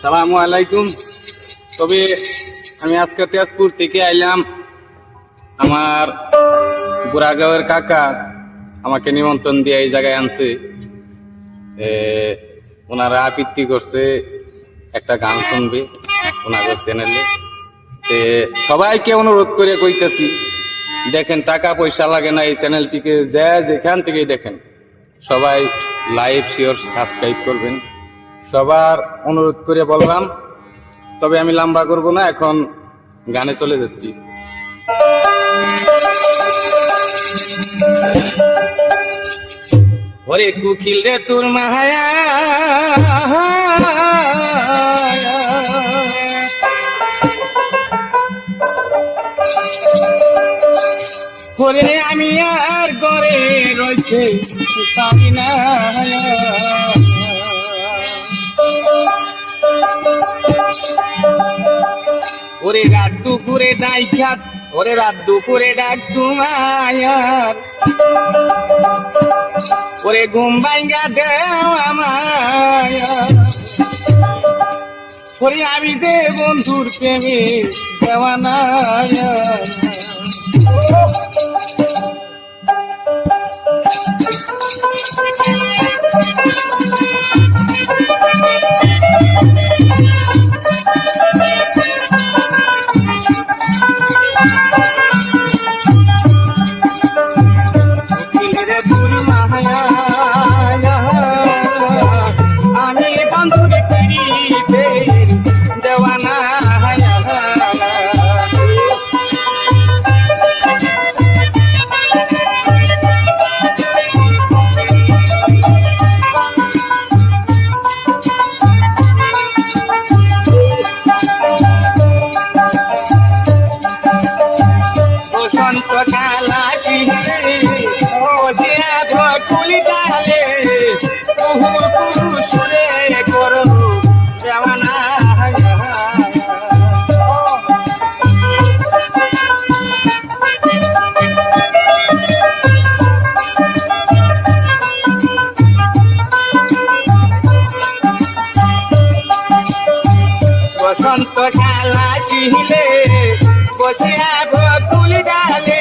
সালামু আলাইকুম তবে আমি আজকে তেজপুর থেকে আইলাম। আমার বুড়াগাঁওয়ের কাকা আমাকে নিমন্ত্রণ দিয়ে এই জায়গায় আনছে। ওনারা আপত্তি করছে, একটা গান শুনবে ওনাদের চ্যানেলে তে সবাইকে অনুরোধ করে কইতেছি, দেখেন টাকা পয়সা লাগে না এই চ্যানেলটিকে যা যেখান থেকেই দেখেন, সবাই লাইভ শিওর সাবস্ক্রাইব করবেন। সবার অনুরোধ করে বললাম, তবে আমি লম্বা করব না, এখন গানে চলে যাচ্ছি। ওরে কুকিল রে তোর মায়া ওরে আমি আর গড়ে রয়েছে পারি না। ওরে রাত দুপুরে ডাই খাত ওরে রাত দুপুরে ডাক তোমার ওরে ঘুম ভাঙ্গা দেও আমার ওরে আমি যে বন্ধুর প্রেমে দেওয়ানা বসন্ত খেলা শিলে বসিয়া ভকুলি ডালে